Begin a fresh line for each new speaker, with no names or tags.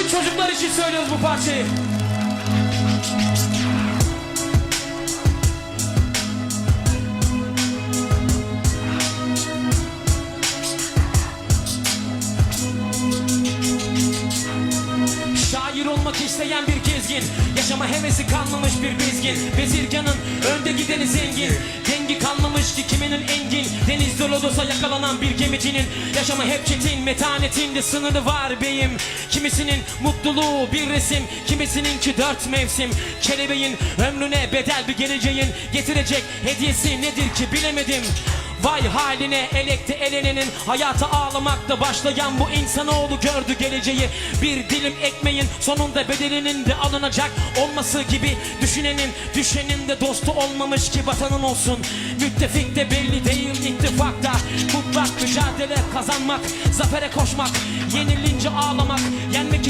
Bütün çocuklar için söylüyoruz bu parçayı. Şair olmak isteyen bir gezgin. Yaşama hevesi kalmamış bir bezgin. Bezirganın önde gideni zengin. Dengi kalmamış ki kiminin engin? Denizde lodosa yakalanan bir gemicinin Yaşama hep çetin metanetinde sınırı var beyim. Kimisinin mutluluğu bir resim Kimisininki dört mevsim. Kelebeğin ömrüne bedel bir geleceğin. Getirecek hediyesi nedir ki bilemedim Vay haline elekte elenenin Hayata ağlamakla başlayan bu insanoğlu gördü geleceği. Bir dilim ekmeğin sonunda bedelinin de alınacak Olması gibi düşünenin düşenin de dostu olmamış ki vatanın olsun. Müttefik de belli değil ittifakta Mutlak mücadele kazanmak Zafere koşmak Yenilince ağlamak Yenmek